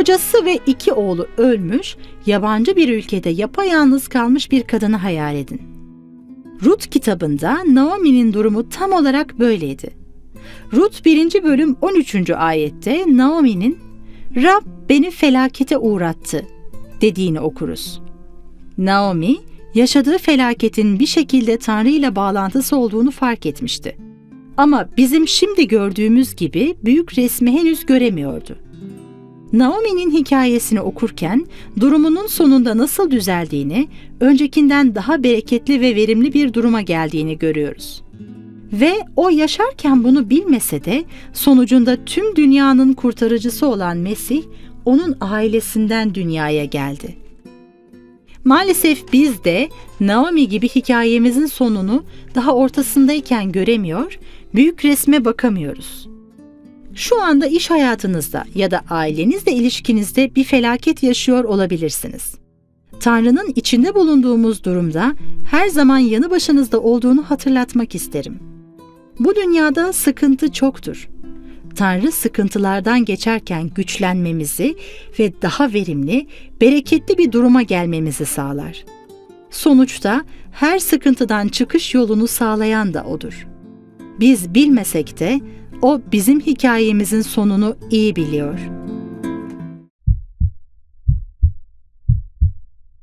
Kocası ve iki oğlu ölmüş, yabancı bir ülkede yapayalnız kalmış bir kadını hayal edin. Rut kitabında Naomi'nin durumu tam olarak böyleydi. Rut 1. bölüm 13. ayette Naomi'nin Rab beni felakete uğrattı dediğini okuruz. Naomi, yaşadığı felaketin bir şekilde Tanrı ile bağlantısı olduğunu fark etmişti. Ama bizim şimdi gördüğümüz gibi büyük resmi henüz göremiyordu. Naomi'nin hikayesini okurken durumunun sonunda nasıl düzeldiğini, öncekinden daha bereketli ve verimli bir duruma geldiğini görüyoruz. Ve o yaşarken bunu bilmese de sonucunda tüm dünyanın kurtarıcısı olan Mesih onun ailesinden dünyaya geldi. Maalesef biz de Naomi gibi hikayemizin sonunu daha ortasındayken göremiyor, büyük resme bakamıyoruz. Şu anda iş hayatınızda ya da ailenizle ilişkinizde bir felaket yaşıyor olabilirsiniz. Tanrı'nın içinde bulunduğumuz durumda her zaman yanı başınızda olduğunu hatırlatmak isterim. Bu dünyada sıkıntı çoktur. Tanrı sıkıntılardan geçerken güçlenmemizi ve daha verimli, bereketli bir duruma gelmemizi sağlar. Sonuçta her sıkıntıdan çıkış yolunu sağlayan da odur. Biz bilmesek de o bizim hikayemizin sonunu iyi biliyor.''